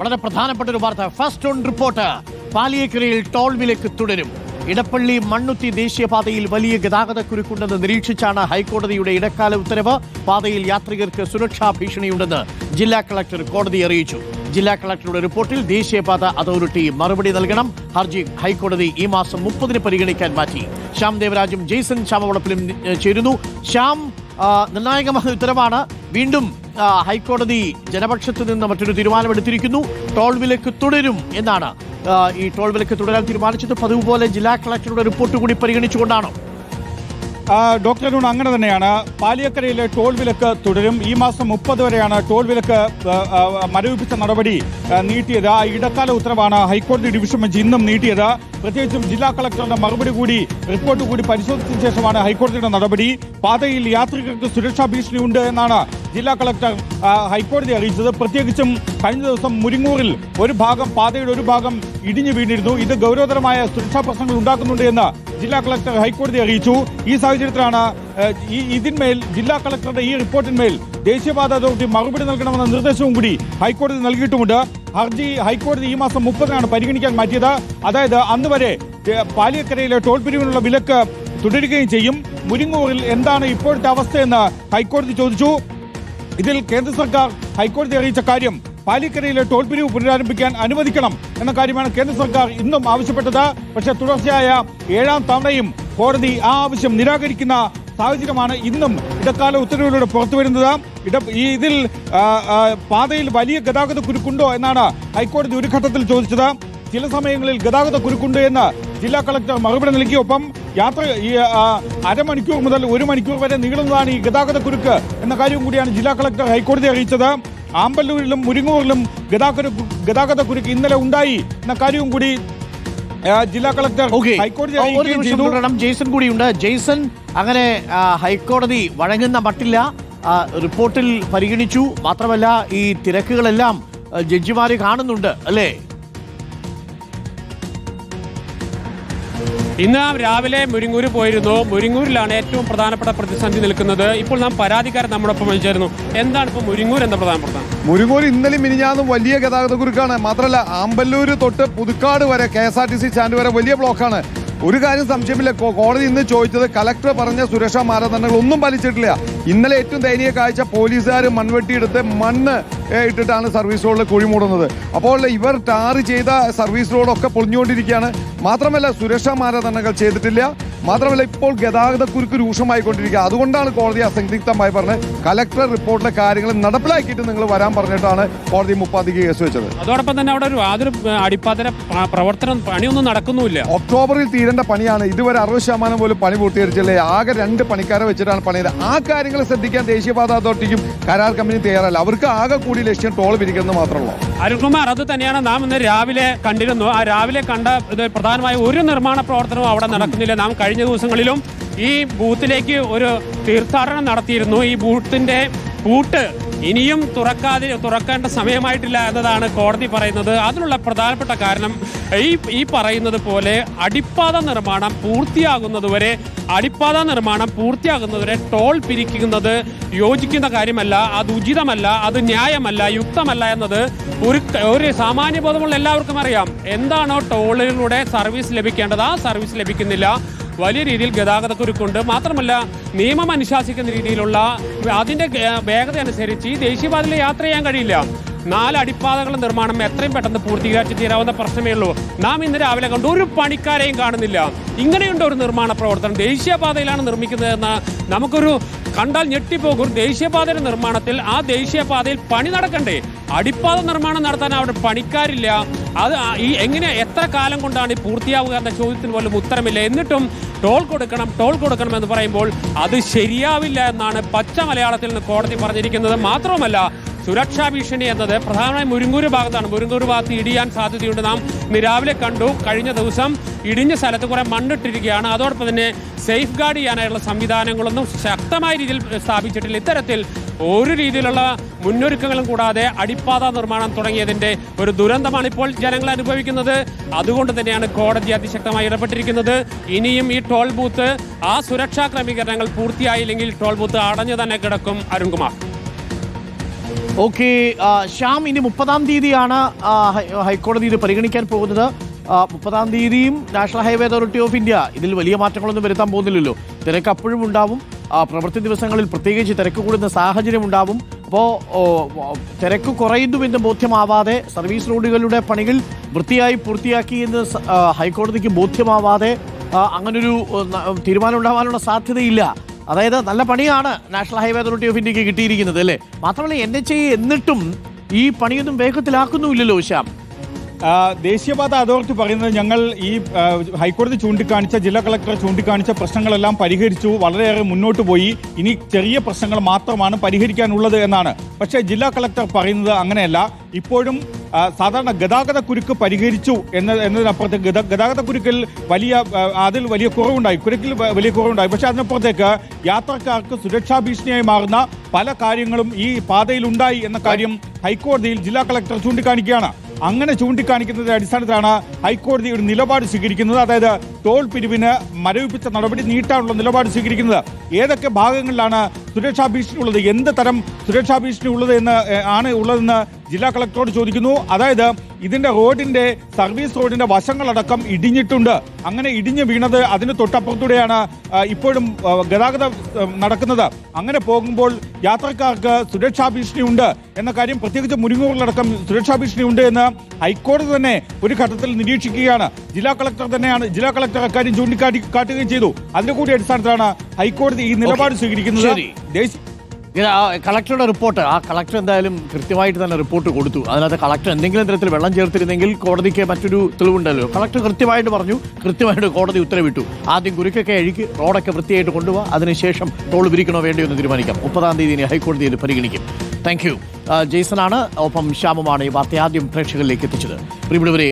വളരെ പ്രധാനപ്പെട്ട ഒരു വാർത്ത. First on report. പാലിയേക്കരയിൽ ടോൾ വിലക്ക് തുടരും. ഇടപ്പള്ളി മണ്ണുത്തി ദേശീയപാതയിൽ വലിയ ഗതാഗത കുരുക്കുണ്ടെന്ന് നിരീക്ഷിച്ചാണ് ഹൈക്കോടതിയുടെ ഇടക്കാല ഉത്തരവ്. പാതയിൽ യാത്രികർക്ക് സുരക്ഷാ ഭീഷണിയുണ്ടെന്ന് ജില്ലാ കളക്ടർ കോടതി അറിയിച്ചു. ജില്ലാ കളക്ടറുടെ റിപ്പോർട്ടിൽ ദേശീയപാത അതോറിറ്റി മറുപടി നൽകണം. ഹർജി ഹൈക്കോടതി ഈ മാസം മുപ്പതിന് പരിഗണിക്കാൻ മാറ്റി. ശ്യാം ദേവരാജും ജെയ്സൺ ശ്യാമവളപ്പിലും ചേരുന്നു. ശ്യാം നിർണായകമായ ഉത്തരവാണ്. വീണ്ടും ഹൈക്കോടതി ജനപക്ഷത്തു നിന്ന് മറ്റൊരു തീരുമാനമെടുത്തിരിക്കുന്നു. ടോൾ വിലക്ക് തുടരും എന്നാണ്. ഈ ടോൾ വിലക്ക് തുടരാൻ തീരുമാനിച്ചത് പതിവ് പോലെ ജില്ലാ കളക്ടറുടെ റിപ്പോർട്ട് കൂടി പരിഗണിച്ചുകൊണ്ടാണോ. ഡോക്ടർ അരുൺ അങ്ങനെ തന്നെയാണ്. പാലിയക്കരയിലെ ടോൾ വിലക്ക് തുടരും. ഈ മാസം മുപ്പത് വരെയാണ് ടോൾ വിലക്ക് മരവിപ്പിച്ച നടപടി നീട്ടിയത്. ആ ഇടക്കാല ഉത്തരവാണ് ഹൈക്കോടതി ഡിവിഷൻ ബെഞ്ച് ഇന്നും നീട്ടിയത്. പ്രത്യേകിച്ചും ജില്ലാ കളക്ടറുടെ മറുപടി കൂടി റിപ്പോർട്ട് കൂടി പരിശോധിച്ച ശേഷമാണ് ഹൈക്കോടതിയുടെ നടപടി. പാതയിൽ യാത്രികർക്ക് സുരക്ഷാ ഭീഷണിയുണ്ട് എന്നാണ് ജില്ലാ കളക്ടർ ഹൈക്കോടതി അറിയിച്ചത് പ്രത്യേകിച്ചും കഴിഞ്ഞ ദിവസം മുരിങ്ങൂറിൽ ഒരു ഭാഗം പാതയുടെ ഒരു ഭാഗം ഇടിഞ്ഞു വീണിരുന്നു. ഇത് ഗൗരവതരമായ സുരക്ഷാ പ്രശ്നങ്ങൾ ഉണ്ടാക്കുന്നുണ്ട് എന്ന് ജില്ലാ കളക്ടർ ഹൈക്കോടതി അറിയിച്ചു. ഈ സാഹചര്യത്തിലാണ് ഈ ഇതിന്മേൽ ജില്ലാ കളക്ടറുടെ ഈ റിപ്പോർട്ടിന്മേൽ ദേശീയപാത അതോറിറ്റി മറുപടി നൽകണമെന്ന നിർദ്ദേശവും കൂടി ഹൈക്കോടതി നൽകിയിട്ടുമുണ്ട്. ഹർജി ഹൈക്കോടതി ഈ മാസം മുപ്പതിനാണ് പരിഗണിക്കാൻ മാറ്റിയത്. അതായത് അന്ന് വരെ പാലിയക്കരയിലെ ടോൾ പിരിവിനുള്ള വിലക്ക് തുടരുകയും ചെയ്യും. മുരിങ്ങൂറിൽ എന്താണ് ഇപ്പോഴത്തെ അവസ്ഥയെന്ന് ഹൈക്കോടതി ചോദിച്ചു. ഇതിൽ കേന്ദ്ര സർക്കാർ ഹൈക്കോടതി അറിയിച്ച കാര്യം പാലിക്കരയിലെ ടോൾ പിരിവ് പുനരാരംഭിക്കാൻ അനുവദിക്കണം എന്ന കാര്യമാണ് കേന്ദ്ര സർക്കാർ ഇന്നും ആവശ്യപ്പെട്ടത്. പക്ഷേ തുടർച്ചയായ ഏഴാം തവണയും കോടതി ആ ആവശ്യം നിരാകരിക്കുന്ന സാഹചര്യമാണ് ഇന്നും ഇടക്കാല ഉത്തരവിലൂടെ പുറത്തുവരുന്നത് ഇട ഈ ഇതിൽ പാതയിൽ വലിയ ഗതാഗത കുരുക്കുണ്ടോ എന്നാണ് ഹൈക്കോടതി ഒരു ഘട്ടത്തിൽ ചോദിച്ചത്. ചില സമയങ്ങളിൽ ഗതാഗത കുരുക്കുണ്ട് എന്ന് ജില്ലാ കളക്ടർ മറുപടി നൽകി ഒപ്പം യാത്ര ഈ അരമണിക്കൂർ മുതൽ ഒരു മണിക്കൂർ വരെ നീളുന്നതാണ് ഈ ഗതാഗത കുരുക്ക് എന്ന കാര്യവും കൂടിയാണ് ജില്ലാ കളക്ടർ ഹൈക്കോടതി അറിയിച്ചത്. ആമ്പല്ലൂരിലും മുരിങ്ങൂരിലും ഗതാഗത ഗതാഗത കുരുക്ക് ഇന്നലെ ഉണ്ടായി എന്ന കാര്യവും കൂടി ജില്ലാ കളക്ടർ ഹൈക്കോടതി ജെയ്സൺ കൂടിയുണ്ട് ജെയ്സൺ അങ്ങനെ ഹൈക്കോടതി വഴങ്ങുന്ന മട്ടില്ല റിപ്പോർട്ടിൽ പരിഗണിച്ചു. മാത്രമല്ല ഈ തിരക്കുകളെല്ലാം ജഡ്ജിമാർ ജഡ്ജിമാര് കാണുന്നുണ്ട് അല്ലേ? ഇന്ന് രാവിലെ മുരിങ്ങൂര് പോയിരുന്നു. മുരിങ്ങൂരിലാണ് ഏറ്റവും പ്രധാനപ്പെട്ട പ്രതിസന്ധി നിൽക്കുന്നത്. ഇപ്പോൾ നാം പരാതിക്കാരൻ നമ്മോടൊപ്പം വിളിച്ചായിരുന്നു എന്താണ് ഇപ്പോൾ മുരിങ്ങൂർ എന്ന പ്രധാനപ്പെട്ട മുരിങ്ങൂർ ഇന്നലെ മിനിഞ്ഞാന്നും വലിയ ഗതാഗത കുരുക്കാണ് മാത്രമല്ല ആമ്പല്ലൂർ തൊട്ട് പുതുക്കാട് വരെ K S R T C stand വരെ വലിയ ബ്ലോക്കാണ്. ഒരു കാര്യം സംശയമില്ല. കോടതി ഇന്ന് ചോദിച്ചത് കലക്ടർ പറഞ്ഞ സുരക്ഷാ മാനദണ്ഡങ്ങൾ ഒന്നും പാലിച്ചിട്ടില്ല. ഇന്നലെ ഏറ്റവും ദയനീയ കാഴ്ച പോലീസുകാർ മൺവെട്ടിയെടുത്ത് മണ്ണ് ഇട്ടിട്ടാണ് സർവീസ് റോഡിൽ കുഴി മൂടുന്നത്. അപ്പോൾ ഇവർ ടാർ ചെയ്ത സർവീസ് റോഡൊക്കെ പൊളിഞ്ഞുകൊണ്ടിരിക്കുകയാണ്. മാത്രമല്ല സുരക്ഷാ മാനദണ്ഡങ്ങൾ ചെയ്തിട്ടില്ല. മാത്രമല്ല ഇപ്പോൾ ഗതാഗത കുരുക്ക് രൂക്ഷമായിക്കൊണ്ടിരിക്കുക. അതുകൊണ്ടാണ് കോടതി അസന്ദിഗ്ധമായി പറഞ്ഞ് കലക്ടർ റിപ്പോർട്ടിലെ കാര്യങ്ങൾ നടപ്പിലാക്കിയിട്ട് നിങ്ങൾ വരാൻ പറഞ്ഞിട്ടാണ് കോടതി മുപ്പാതിക്ക് കേസ് വെച്ചത്. അതോടൊപ്പം തന്നെ അവിടെ ഒരു യാതൊരു അടിപ്പാതര പ്രവർത്തനം പണിയൊന്നും നടക്കുന്നുമില്ല. ഒക്ടോബറിൽ തീരേണ്ട പണിയാണ്. ഇതുവരെ അറുപത് ശതമാനം പോലും പണി പൂർത്തീകരിച്ചില്ലേ? ആകെ രണ്ട് പണിക്കാരെ വെച്ചിട്ടാണ് പണിയത് ആ കാര്യങ്ങൾ ശ്രദ്ധിക്കാൻ ദേശീയപാത അതോറിറ്റിക്കും കരാർ കമ്പനി തയ്യാറല്ല. അവർക്ക് ആകെ കൂടി ലക്ഷ്യം ടോൾ പിരിക്കുന്നത് മാത്രമല്ലോ. അരുൺകുമാർ അത് തന്നെയാണ് നാം ഇന്ന് രാവിലെ കണ്ടിരുന്നു ആ രാവിലെ കണ്ട പ്രധാനമായ ഒരു നിർമ്മാണ പ്രവർത്തനവും അവിടെ നടക്കുന്നില്ല. നാം കഴിഞ്ഞ ദിവസങ്ങളിലും ഈ ബൂത്തിലേക്ക് ഒരു തീർത്ഥാടനം നടത്തിയിരുന്നു. ഈ ബൂത്തിന്റെ പൂട്ട് ഇനിയും തുറക്കാതെ തുറക്കേണ്ട സമയമായിട്ടില്ല എന്നതാണ് കോടതി പറയുന്നത്. അതിനുള്ള പ്രധാനപ്പെട്ട കാരണം ഈ ഈ പറയുന്നത് പോലെ അടിപ്പാത നിർമ്മാണം പൂർത്തിയാകുന്നതുവരെ അടിപ്പാത നിർമ്മാണം പൂർത്തിയാകുന്നതുവരെ ടോൾ പിരിക്കുന്നത് യോജിക്കുന്ന കാര്യമല്ല അത് ഉചിതമല്ല അത് ന്യായമല്ല യുക്തമല്ല എന്നത് ഒരു ഒരു സാമാന്യ ബോധമുള്ള എല്ലാവർക്കും അറിയാം. എന്താണോ ടോളിലൂടെ സർവീസ് ലഭിക്കേണ്ടത്? ആ സർവീസ് ലഭിക്കുന്നില്ല. വലിയ രീതിയിൽ ഗതാഗതക്കുരുക്കുണ്ട്. മാത്രമല്ല നിയമം അനുശാസിക്കുന്ന രീതിയിലുള്ള അതിന്റെ ഗ- വേഗത അനുസരിച്ച് ഈ ദേശീയപാതയിൽ യാത്ര ചെയ്യാൻ കഴിയില്ല. നാല് അടിപ്പാതകളുടെ നിർമ്മാണം എത്രയും പെട്ടെന്ന് പൂർത്തീകരിച്ച് തീരാവുന്ന പ്രശ്നമേ ഉള്ളൂ. നാം ഇന്ന് രാവിലെ കണ്ടു ഒരു പണിക്കാരെയും കാണുന്നില്ല. ഇങ്ങനെയുണ്ട് ഒരു നിർമ്മാണ പ്രവർത്തനം. ദേശീയപാതയിലാണ് നിർമ്മിക്കുന്നതെന്ന് നമുക്കൊരു കണ്ടാൽ ഞെട്ടിപ്പോകും. ദേശീയപാതയുടെ നിർമ്മാണത്തിൽ ആ ദേശീയപാതയിൽ പണി നടക്കണ്ടേ? അടിപ്പാത നിർമ്മാണം നടത്താൻ അവിടെ പണിക്കാരില്ല. അത് ഈ എങ്ങനെ എത്ര കാലം കൊണ്ടാണ് ഈ പൂർത്തിയാവുക എന്ന ചോദ്യത്തിന് പോലും ഉത്തരമില്ല. എന്നിട്ടും ടോൾ കൊടുക്കണം ടോൾ കൊടുക്കണം എന്ന് പറയുമ്പോൾ അത് ശരിയാവില്ല എന്നാണ് പച്ച മലയാളത്തിൽ നിന്ന് കോടതി പറഞ്ഞിരിക്കുന്നത്. മാത്രവുമല്ല സുരക്ഷാ ഭീഷണി എന്നത് പ്രധാനമായും മുരുങ്ങൂർ ഭാഗത്താണ്. മുരുങ്ങൂർ ഭാഗത്ത് ഇടിയാൻ സാധ്യതയുണ്ട്. നാം നിരാവിലെ രാവിലെ കണ്ടു. കഴിഞ്ഞ ദിവസം ഇടിഞ്ഞ സ്ഥലത്ത് കുറെ മണ്ണിട്ടിരിക്കുകയാണ്. അതോടൊപ്പം തന്നെ സേഫ് ഗാർഡ് ചെയ്യാനായുള്ള സംവിധാനങ്ങളൊന്നും ശക്തമായ രീതിയിൽ സ്ഥാപിച്ചിട്ടില്ല. ഇത്തരത്തിൽ ഒരു രീതിയിലുള്ള മുന്നൊരുക്കങ്ങളും കൂടാതെ അടിപ്പാത നിർമ്മാണം തുടങ്ങിയതിന്റെ ഒരു ദുരന്തമാണ് ഇപ്പോൾ ജനങ്ങൾ അനുഭവിക്കുന്നത്. അതുകൊണ്ട് തന്നെയാണ് കോടതി അതിശക്തമായി ഇടപെട്ടിരിക്കുന്നത്. ഇനിയും ഈ ടോൾ ബൂത്ത് ആ സുരക്ഷാ ക്രമീകരണങ്ങൾ പൂർത്തിയായില്ലെങ്കിൽ ടോൾ ബൂത്ത് അടഞ്ഞു തന്നെ കിടക്കും അരുൺകുമാർ. ഓക്കെ ശ്യാം ഇനി മുപ്പതാം തീയതിയാണ് ഹൈക്കോടതി ഇത് പരിഗണിക്കാൻ പോകുന്നത്. മുപ്പതാം തീയതിയും national highway authority of India. ഇതിൽ വലിയ മാറ്റങ്ങളൊന്നും വരുത്താൻ പോകുന്നില്ലല്ലോ. തിരക്ക് അപ്പോഴും ഉണ്ടാവും. പ്രവൃത്തി ദിവസങ്ങളിൽ പ്രത്യേകിച്ച് തിരക്ക് കൂടുന്ന സാഹചര്യം ഉണ്ടാവും. അപ്പോൾ തിരക്ക് കുറയുന്നുവെന്ന് ബോധ്യമാവാതെ സർവീസ് റോഡുകളുടെ പണികൾ വൃത്തിയായി പൂർത്തിയാക്കി എന്ന് ഹൈക്കോടതിക്ക് ബോധ്യമാവാതെ അങ്ങനൊരു തീരുമാനം ഉണ്ടാവാനുള്ള സാധ്യതയില്ല. അതായത് നല്ല പണിയാണ് നാഷണൽ ഹൈവേ അതോറിറ്റി ഓഫ് ഇന്ത്യയ്ക്ക് കിട്ടിയിരിക്കുന്നത് അല്ലേ? മാത്രമല്ല എൻ എച്ച് ഐ എന്നിട്ടും ഈ പണിയൊന്നും വേഗത്തിലാക്കുന്നുമില്ലല്ലോ ശ്യാം ദേശീയപാത അതോറിറ്റി പറയുന്നത് ഞങ്ങൾ ഈ ഹൈക്കോടതി ചൂണ്ടിക്കാണിച്ച ജില്ലാ കളക്ടർ ചൂണ്ടിക്കാണിച്ച പ്രശ്നങ്ങളെല്ലാം പരിഹരിച്ചു വളരെയേറെ മുന്നോട്ട് പോയി. ഇനി ചെറിയ പ്രശ്നങ്ങൾ മാത്രമാണ് പരിഹരിക്കാനുള്ളത് എന്നാണ്. പക്ഷേ ജില്ലാ കളക്ടർ പറയുന്നത് അങ്ങനെയല്ല. ഇപ്പോഴും സാധാരണ ഗതാഗത കുരുക്ക് പരിഹരിച്ചു എന്ന എന്നതിനപ്പുറത്ത് ഗത- ഗതാഗത കുരുക്കിൽ വലിയ അതിൽ വലിയ കുറവുണ്ടായി. കുരുക്കിൽ വലിയ കുറവുണ്ടായി. പക്ഷേ അതിനപ്പുറത്തേക്ക് യാത്രക്കാർക്ക് സുരക്ഷാ ഭീഷണിയായി മാറുന്ന പല കാര്യങ്ങളും ഈ പാതയിൽ ഉണ്ടായി എന്ന കാര്യം ഹൈക്കോടതിയിൽ ജില്ലാ കളക്ടർ ചൂണ്ടിക്കാണിക്കുകയാണ്. അങ്ങനെ ചൂണ്ടിക്കാണിക്കുന്നതിന്റെ അടിസ്ഥാനത്തിലാണ് ഹൈക്കോടതി ഒരു നിലപാട് സ്വീകരിക്കുന്നത്. അതായത് ടോൾ പിരിവിന് മരവിപ്പിച്ച നടപടി നീട്ടാനുള്ള നിലപാട് സ്വീകരിക്കുന്നത്. ഏതൊക്കെ ഭാഗങ്ങളിലാണ് സുരക്ഷാ ഭീഷണി ഉള്ളത് എന്ത് തരം സുരക്ഷാ ഭീഷണി ഉള്ളത് എന്ന് ആണ് ഉള്ളതെന്ന് ജില്ലാ കളക്ടറോട് ചോദിക്കുന്നു. അതായത് ഇതിന്റെ റോഡിന്റെ സർവീസ് റോഡിന്റെ വശങ്ങളടക്കം ഇടിഞ്ഞിട്ടുണ്ട്. അങ്ങനെ ഇടിഞ്ഞു വീണത് അതിന് തൊട്ടപ്പുറത്തൂടെയാണ് ഇപ്പോഴും ഗതാഗതം നടക്കുന്നത്. അങ്ങനെ പോകുമ്പോൾ യാത്രക്കാർക്ക് സുരക്ഷാ ഭീഷണിയുണ്ട് എന്ന കാര്യം പ്രത്യേകിച്ച് മുരിങ്ങൂറിലടക്കം സുരക്ഷാ ഭീഷണിയുണ്ട് എന്ന് ഹൈക്കോടതി തന്നെ ഒരു ഘട്ടത്തിൽ നിരീക്ഷിക്കുകയാണ്. ജില്ലാ കളക്ടർ തന്നെയാണ് ജില്ലാ കളക്ടർ അക്കാര്യം ചൂണ്ടിക്കാട്ടി കാട്ടുകയും ചെയ്തു. അതിന്റെ കൂടി അടിസ്ഥാനത്തിലാണ് ഹൈക്കോടതി ഈ നിലപാട്. സ്വീകരിക്കുന്നത്. കളക്ടറുടെ റിപ്പോർട്ട് ആ കളക്ടർ എന്തായാലും കൃത്യമായിട്ട് തന്നെ റിപ്പോർട്ട് കൊടുത്തു. അതിനകത്ത് കളക്ടർ എന്തെങ്കിലും തരത്തിൽ വെള്ളം ചേർത്തിരുന്നെങ്കിൽ കോടതിക്ക് മറ്റൊരു തെളിവുണ്ടല്ലോ. കളക്ടർ കൃത്യമായിട്ട് പറഞ്ഞു കൃത്യമായിട്ട് കോടതി ഉത്തരവിട്ടു. ആദ്യം കുരുക്കൊക്കെ അഴിക്ക് റോഡൊക്കെ വൃത്തിയായിട്ട് കൊണ്ടുപോകാം അതിനുശേഷം ടോൾ പിരിക്കണോ വേണ്ടയോ എന്ന് തീരുമാനിക്കാം. മുപ്പതാം തീയതി ഹൈക്കോടതിയിൽ പരിഗണിക്കും. താങ്ക് യു ജെയ്സണാണ് ഒപ്പം ശ്യാമുമാണ് ഈ വാർത്ത ആദ്യം പ്രേക്ഷകരിലേക്ക് എത്തിച്ചത്. പ്രിയമുള്ളവരെ